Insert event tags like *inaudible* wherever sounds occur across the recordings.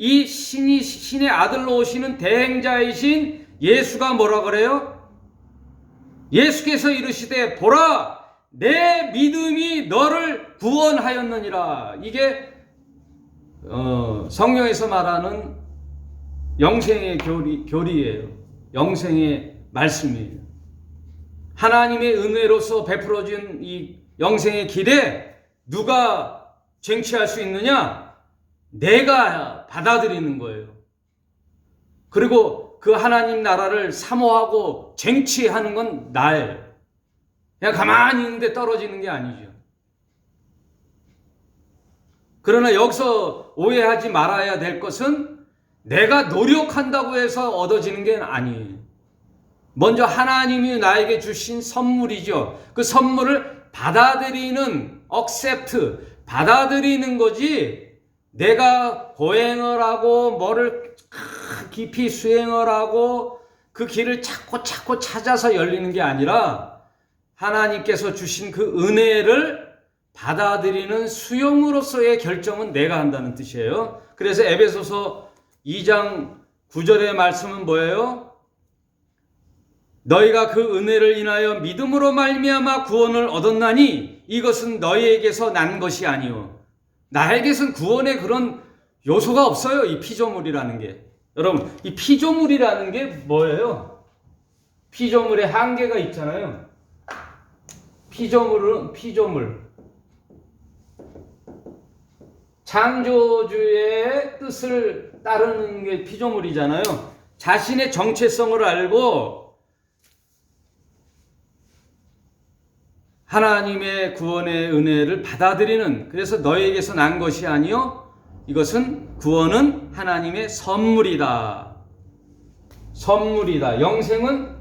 이 신이 신의 아들로 오시는 대행자이신 예수가 뭐라 그래요? 예수께서 이르시되 보라 내 믿음이 너를 구원하였느니라. 이게 어, 성경에서 말하는 영생의 교리, 교리예요. 영생의 말씀이에요. 하나님의 은혜로서 베풀어진 이 영생의 길에 누가 쟁취할 수 있느냐? 내가 받아들이는 거예요. 그리고 그 하나님 나라를 사모하고 쟁취하는 건 나예요. 그냥 가만히 있는데 떨어지는 게 아니죠. 그러나 여기서 오해하지 말아야 될 것은 내가 노력한다고 해서 얻어지는 게 아니에요. 먼저 하나님이 나에게 주신 선물이죠. 그 선물을 받아들이는 accept, 받아들이는 거지 내가 보행을 하고 뭐를 깊이 수행을 하고 그 길을 찾고 찾고 찾아서 열리는 게 아니라 하나님께서 주신 그 은혜를 받아들이는 수용으로서의 결정은 내가 한다는 뜻이에요. 그래서 에베소서 2장 9절의 말씀은 뭐예요? 너희가 그 은혜를 인하여 믿음으로 말미암아 구원을 얻었나니 이것은 너희에게서 난 것이 아니요 나에게선 구원의 그런 요소가 없어요. 이 피조물이라는 게. 여러분, 이 피조물이라는 게 뭐예요? 피조물의 한계가 있잖아요. 피조물은 피조물. 창조주의 뜻을 따르는 게 피조물이잖아요. 자신의 정체성을 알고 하나님의 구원의 은혜를 받아들이는 그래서 너에게서 난 것이 아니요 이것은 구원은 하나님의 선물이다. 선물이다. 영생은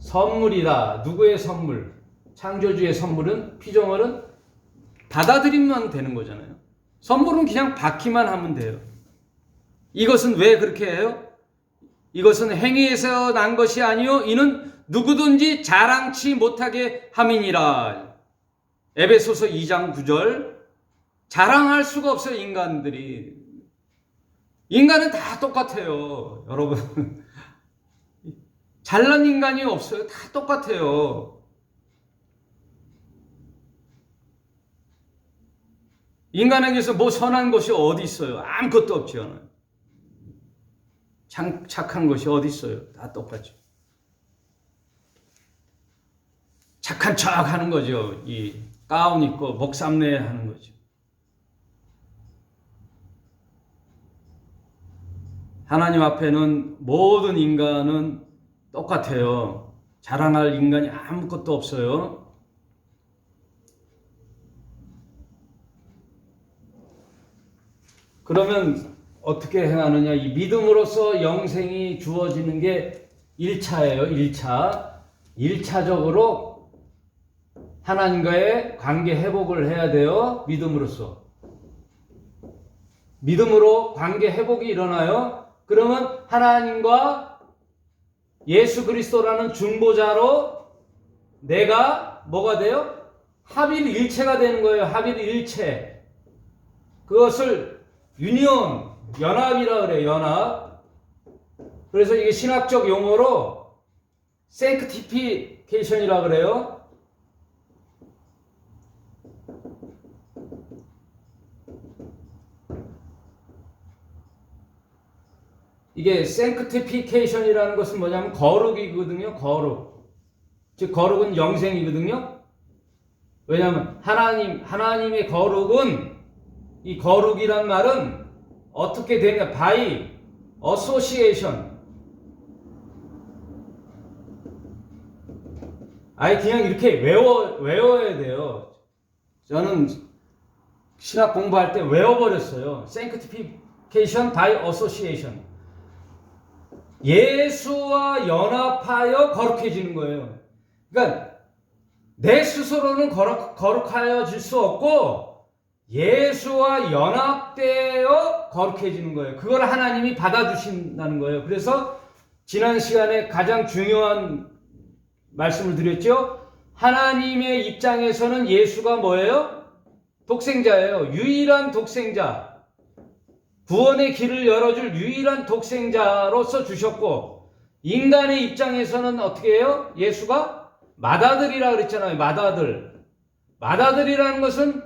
선물이다. 누구의 선물? 창조주의 선물은 피조물은 받아들이면 되는 거잖아요. 선물은 그냥 받기만 하면 돼요. 이것은 왜 그렇게 해요? 이것은 행위에서 난 것이 아니요 이는 누구든지 자랑치 못하게 함이니라. 에베소서 2장 9절. 자랑할 수가 없어요, 인간들이. 인간은 다 똑같아요, 여러분. 잘난 인간이 없어요. 다 똑같아요. 인간에게서 뭐 선한 것이 어디 있어요? 아무것도. 착, 착한 것이 어디 있어요? 다 똑같죠. 착한 척 하는 거죠. 이 가운 입고 목삼내 하는 거죠. 하나님 앞에는 모든 인간은 똑같아요. 자랑할 인간이 아무것도 없어요. 그러면 어떻게 행하느냐? 이 믿음으로써 영생이 주어지는 게 1차예요. 1차. 1차적으로 하나님과의 관계 회복을 해야 돼요. 믿음으로써. 믿음으로 관계 회복이 일어나요. 그러면 하나님과 예수 그리스도라는 중보자로 내가 뭐가 돼요? 합일 일체가 되는 거예요. 합일 일체. 그것을 유니온, 연합이라 그래, 연합. 그래서 이게 신학적 용어로 sanctification이라 그래요. 이게 sanctification이라는 것은 뭐냐면 거룩이거든요. 거룩. 즉 거룩은 영생이거든요. 왜냐하면 하나님 하나님의 거룩은 이 거룩이란 말은 어떻게 되냐? by association. 아예 그냥 이렇게 외워 외워야 돼요. 저는 신학 공부할 때 외워버렸어요. sanctification by association. 예수와 연합하여 거룩해지는 거예요. 그러니까 내 스스로는 거룩, 거룩하여질 수 없고 예수와 연합되어 거룩해지는 거예요. 그걸 하나님이 받아주신다는 거예요. 그래서 지난 시간에 가장 중요한 말씀을 드렸죠. 하나님의 입장에서는 예수가 뭐예요? 독생자예요. 유일한 독생자. 구원의 길을 열어줄 유일한 독생자로서 주셨고 인간의 입장에서는 어떻게 해요? 예수가 맏아들이라 그랬잖아요. 맏아들. 맏아들이라는 것은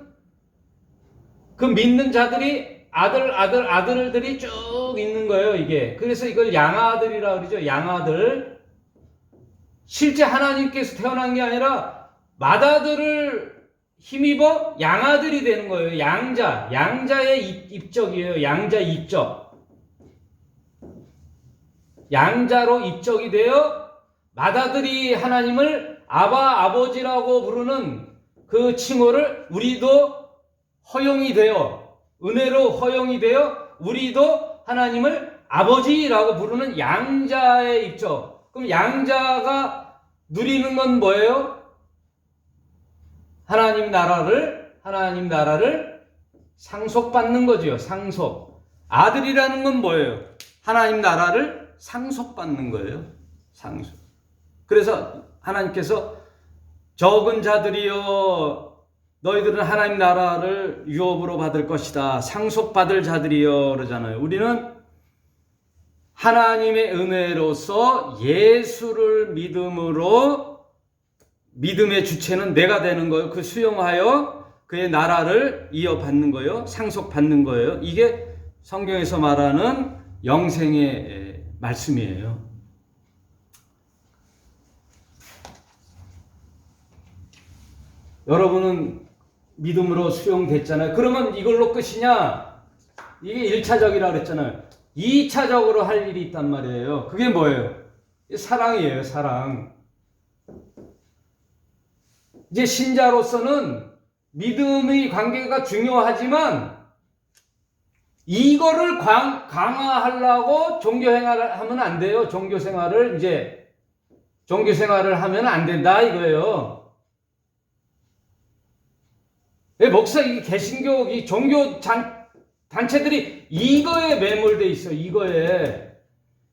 그 믿는 자들이 아들 아들 아들들이 쭉 있는 거예요, 이게. 그래서 이걸 양아들이라 그러죠. 양아들. 실제 하나님께서 태어난 게 아니라 맏아들을 힘입어 양아들이 되는 거예요. 양자, 양자의 입, 입적이에요. 양자 입적. 양자로 입적이 되어 맏아들이 하나님을 아바 아버지라고 부르는 그 칭호를 우리도 허용이 되어 은혜로 허용이 되어 우리도 하나님을 아버지라고 부르는 양자의 입적. 그럼 양자가 누리는 건 뭐예요? 하나님 나라를 하나님 나라를 상속받는 거지요. 상속. 아들이라는 건 뭐예요? 하나님 나라를 상속받는 거예요. 상속. 그래서 하나님께서 적은 자들이여 너희들은 하나님 나라를 유업으로 받을 것이다. 상속받을 자들이여 그러잖아요. 우리는 하나님의 은혜로서 예수를 믿음으로 믿음의 주체는 내가 되는 거예요. 그 수용하여 그의 나라를 이어받는 거예요. 상속받는 거예요. 이게 성경에서 말하는 영생의 말씀이에요. 여러분은 믿음으로 수용됐잖아요. 그러면 이걸로 끝이냐? 이게 1차적이라 그랬잖아요. 2차적으로 할 일이 있단 말이에요. 그게 뭐예요? 사랑이에요, 사랑. 이제 신자로서는 믿음의 관계가 중요하지만 이거를 강, 강화하려고 종교 생활을 하면 안 돼요. 종교 생활을 이제 종교 생활을 하면 안 된다 이거예요. 예, 목사 이 개신교 이 종교 단, 단체들이 이거에 매몰돼 있어. 이거에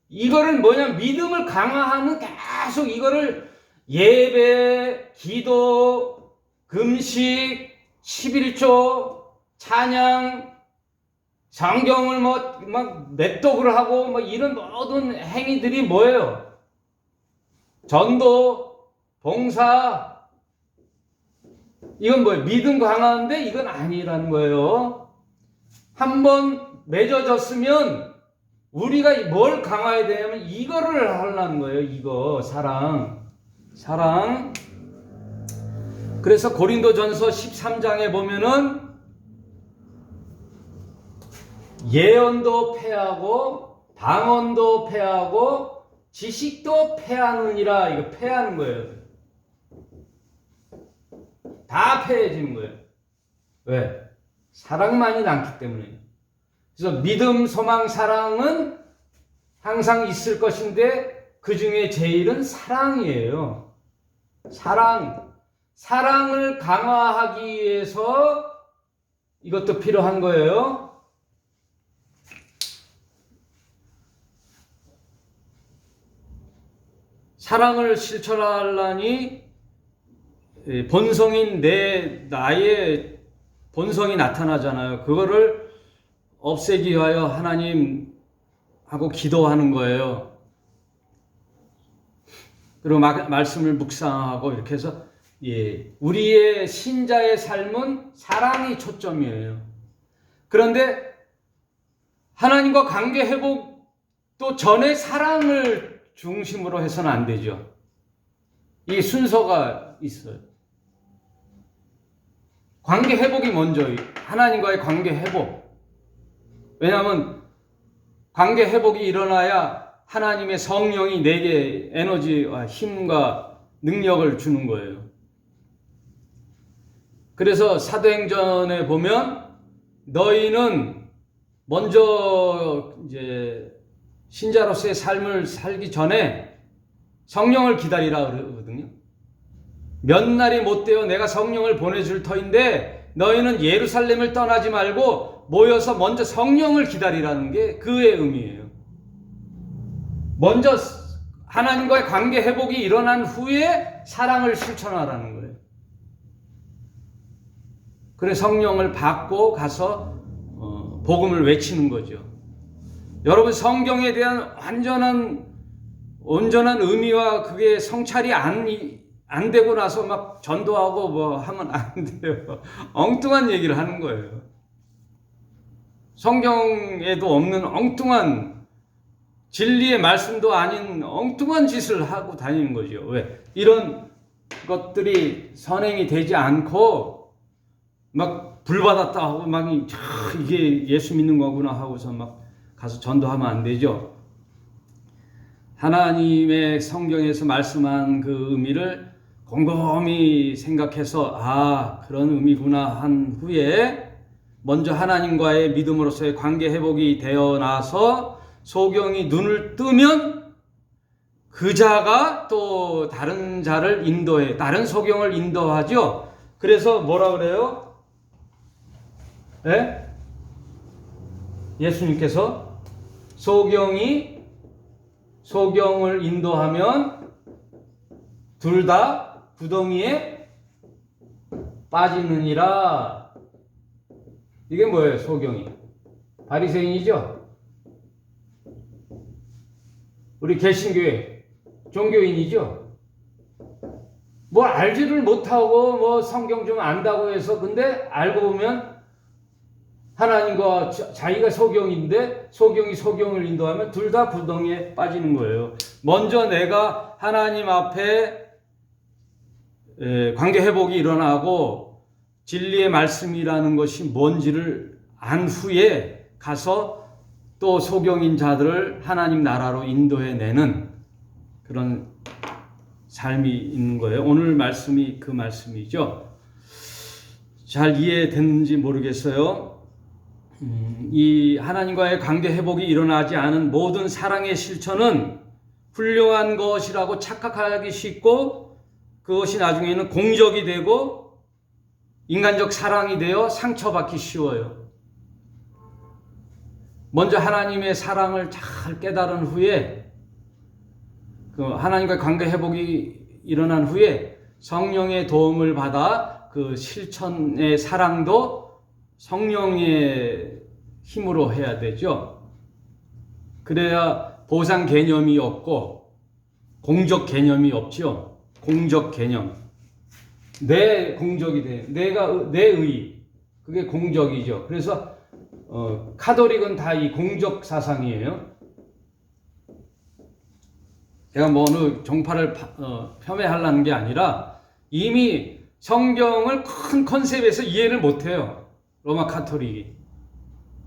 이거를 뭐냐 믿음을 강화하는 계속 이거를 예배, 기도, 금식, 11조, 찬양, 성경을 뭐, 막, 맷독을 하고, 뭐, 이런 모든 행위들이 뭐예요? 전도, 봉사, 이건 뭐예요? 믿음 강화인데 이건 아니라는 거예요. 한 번 맺어졌으면 우리가 뭘 강화해야 되냐면 이거를 하려는 거예요. 이거, 사랑. 사랑. 그래서 고린도전서 13장에 보면은 예언도 패하고 방언도 패하고 지식도 패하느니라 이거 패하는 거예요. 다 패해지는 거예요. 왜? 사랑만이 남기 때문에. 그래서 믿음, 소망, 사랑은 항상 있을 것인데 그 중에 제일은 사랑이에요. 사랑. 사랑을 강화하기 위해서 이것도 필요한 거예요. 사랑을 실천하려니 본성인 내 나의 본성이 나타나잖아요. 그거를 없애기 위하여 하나님 하고 기도하는 거예요. 그리고 마, 말씀을 묵상하고 이렇게 해서 예, 우리의 신자의 삶은 사랑이 초점이에요. 그런데 하나님과 관계 회복도 전에 사랑을 중심으로 해서는 안 되죠. 이 순서가 있어요. 관계 회복이 먼저 하나님과의 관계 회복. 왜냐하면 관계 회복이 일어나야 하나님의 성령이 내게 에너지와 힘과 능력을 주는 거예요. 그래서 사도행전에 보면 너희는 먼저 이제 신자로서의 삶을 살기 전에 성령을 기다리라 그러거든요. 몇 날이 못 되어 내가 성령을 보내줄 터인데 너희는 예루살렘을 떠나지 말고 모여서 먼저 성령을 기다리라는 게 그의 의미예요. 먼저 하나님과의 관계 회복이 일어난 후에 사랑을 실천하라는 거예요. 그래 성령을 받고 가서 어, 복음을 외치는 거죠. 여러분 성경에 대한 완전한 온전한 의미와 그게 성찰이 안, 안 되고 나서 막 전도하고 뭐 하면 안 돼요. *laughs* 엉뚱한 얘기를 하는 거예요. 성경에도 없는 엉뚱한 진리의 말씀도 아닌 엉뚱한 짓을 하고 다니는 거죠. 왜? 이런 것들이 선행이 되지 않고 막 불받았다 하고 막 이게 예수 믿는 거구나 하고서 막 가서 전도하면 안 되죠. 하나님의 성경에서 말씀한 그 의미를 곰곰이 생각해서 아 그런 의미구나 한 후에 먼저 하나님과의 믿음으로서의 관계 회복이 되어 나서 소경이 눈을 뜨면 그 자가 또 다른 자를 인도해 다른 소경을 인도하죠. 그래서 뭐라 그래요? 예? 예수님께서 소경이 소경을 인도하면 둘다 구덩이에 빠지느니라. 이게 뭐예요, 소경이? 바리새인이죠? 우리 개신교회 종교인이죠? 뭘 알지를 못하고 뭐 성경 좀 안다고 해서 근데 알고 보면 하나님과 자기가 소경인데 소경이 소경을 인도하면 둘다 구덩이에 빠지는 거예요. 먼저 내가 하나님 앞에 관계 회복이 일어나고 진리의 말씀이라는 것이 뭔지를 안 후에 가서 또 소경인 자들을 하나님 나라로 인도해 내는 그런 삶이 있는 거예요. 오늘 말씀이 그 말씀이죠. 잘 이해됐는지 모르겠어요. 음, 이 하나님과의 관계 회복이 일어나지 않은 모든 사랑의 실천은 훌륭한 것이라고 착각하기 쉽고 그것이 나중에는 공적이 되고 인간적 사랑이 되어 상처받기 쉬워요. 먼저 하나님의 사랑을 잘 깨달은 후에 그 하나님과 관계 회복이 일어난 후에 성령의 도움을 받아 그 실천의 사랑도 성령의 힘으로 해야 되죠. 그래야 보상 개념이 없고 공적 개념이 없죠. 공적 개념. 내 공적이 돼. 내가 내 의. 그게 공적이죠. 그래서 어, 카톨릭은 다 이 공적 사상이에요. 제가 뭐 어느 정파를 어, 폄훼하려는 게 아니라 이미 성경을 큰 컨셉에서 이해를 못해요. 로마 카톨릭이.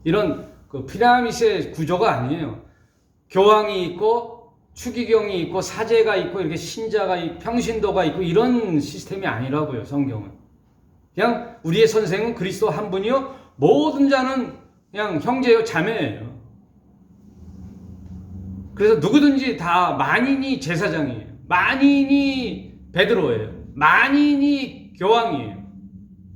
이런 그 피라미드의 구조가 아니에요. 교황이 있고 추기경이 있고 사제가 있고 이렇게 신자가 있고 평신도가 있고 이런 시스템이 아니라고요. 성경은. 그냥 우리의 선생은 그리스도 한 분이요. 모든 자는 그냥 형제요 자매예요. 그래서 누구든지 다 만인이 제사장이에요. 만인이 베드로예요. 만인이 교황이에요.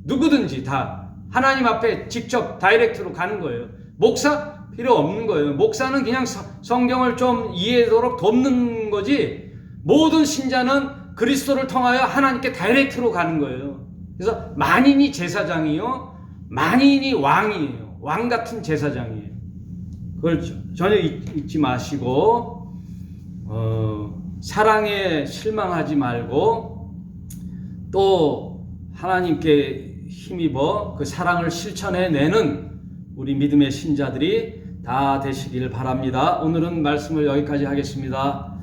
누구든지 다 하나님 앞에 직접 다이렉트로 가는 거예요. 목사 필요 없는 거예요. 목사는 그냥 성경을 좀 이해하도록 돕는 거지. 모든 신자는 그리스도를 통하여 하나님께 다이렉트로 가는 거예요. 그래서 만인이 제사장이요. 만인이 왕이에요. 왕 같은 제사장이에요. 그걸 전혀 잊지 마시고 어, 사랑에 실망하지 말고 또 하나님께 힘입어 그 사랑을 실천해 내는 우리 믿음의 신자들이 다 되시길 바랍니다. 오늘은 말씀을 여기까지 하겠습니다.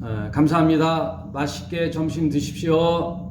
어, 감사합니다. 맛있게 점심 드십시오.